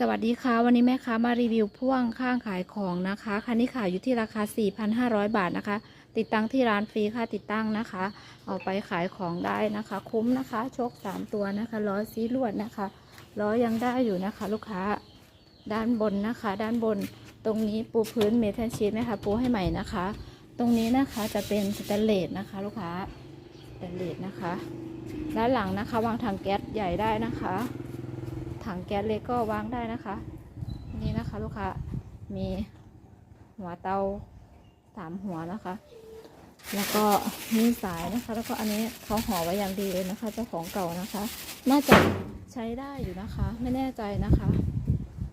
สวัสดีค่ะ วันนี้แม่ค้ามารีวิวพ่วงข้างขายของนะคะ คันนี้ขายอยู่ที่ราคา 4,500 บาทนะคะ ติดตั้งที่ร้านฟรีค่ะติดตั้งนะคะ เอาไปขายของได้นะคะ คุ้มนะคะโชค3ตัวนะคะล้อซีลวดนะคะล้อยังได้อยู่นะคะ ลูกค้าด้านบนนะคะ ด้านบนตรงนี้ปูพื้นเมทัลชีทนะคะ ปูให้ใหม่นะคะ ตรงนี้นะคะจะเป็นสแตนเลสนะคะ ลูกค้าสแตนเลสนะคะ ด้านหลังนะคะ วางถังแก๊สใหญ่ได้นะคะ ถังแก๊สเล็กก็วางได้นะคะ นี่นะคะลูกค้ามีหัวเตาสามหัวนะคะ แล้วก็มีสายนะคะ แล้วก็อันนี้เขาห่อไว้อย่างดีเลยนะคะ เจ้าของเก่านะคะ น่าจะใช้ได้อยู่นะคะ ไม่แน่ใจนะคะ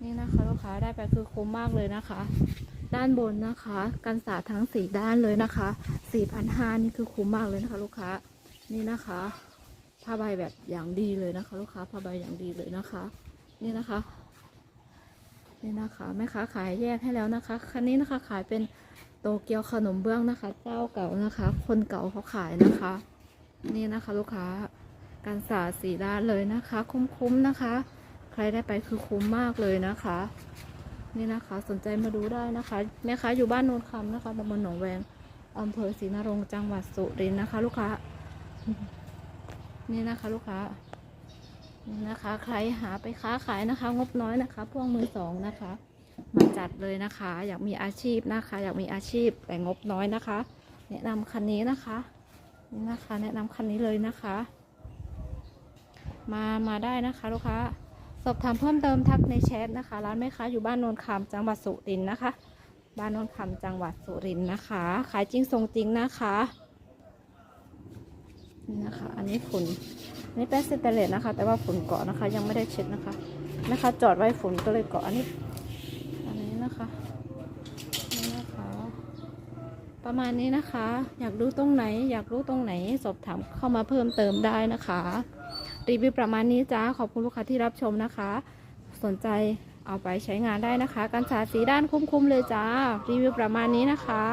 นี่นะคะลูกค้าได้ไปคือคุ้มมากเลยนะคะ ด้านบนนะคะ กันสาดทั้งสี่ด้านเลยนะคะ4,500นี่คือคุ้มมากเลยนะคะ ลูกค้านี่นะคะ ผ้าใบแบบอย่างดีเลยนะคะ ลูกค้าผ้าใบอย่างดีเลยนะคะ นี่นะคะนี่นะคะแม่ค้าขายแยกให้แล้วนะคะคันนี้นะคะขายเป็นโตเกียวขนมเบื้องนะคะ เจ้าเก่านะคะ คนเก่าเขาขายนะคะ นี่นะคะ ลูกค้าการสาสีด้านเลยนะคะ คุ้มๆนะคะ ใครได้ไปคือคุ้มมากเลยนะคะ นี่นะคะ สนใจมาดูได้นะคะ แม่ค้าอยู่บ้านโนนคำนะคะตำบลหนองแวงอำเภอศรีนรงจังหวัดสุรินทร์นะคะ ลูกค้า นี่นะคะ ลูกค้านี่นะคะ ใครหาไปค้าขายนะคะ งบน้อยนะคะ พวกมือสองนะคะ มาจัดเลยนะคะ อยากมีอาชีพนะคะ อยากมีอาชีพแต่งบน้อยนะคะ แนะนำคันนี้นะคะนี่นะคะ แนะนำคันนี้เลยนะคะ มามาได้นะคะลูกค้าสอบถามเพิ่มเติมทักในแชทนะคะ ร้านแม่ค้าอยู่บ้านโนนคำจังหวัดสุรินทร์นะคะ บ้านโนนคำจังหวัดสุรินทร์นะคะ ขายจริงส่งจริงนะคะ นี่นะคะ อันนี้ฝุ่นอันนี่เป็นสเตเลสนะคะ แต่ว่าฝุ่นเกาะนะคะ ยังไม่ได้เช็ดนะคะนะคะ จอดไว้ฝุ่นก็เลยเกาะอันนี้ อันนี้นะคะนี่นะคะ ประมาณนี้นะคะ อยากรู้ตรงไหน อยากรู้ตรงไหน สอบถามเข้ามาเพิ่มเติมได้นะคะรีวิวประมาณนี้จ้าขอบคุณลูกค้าที่รับชมนะคะ สนใจเอาไปใช้งานได้นะคะการสาดสีด้านคุ้มๆเลยจ้า รีวิวประมาณนี้นะคะ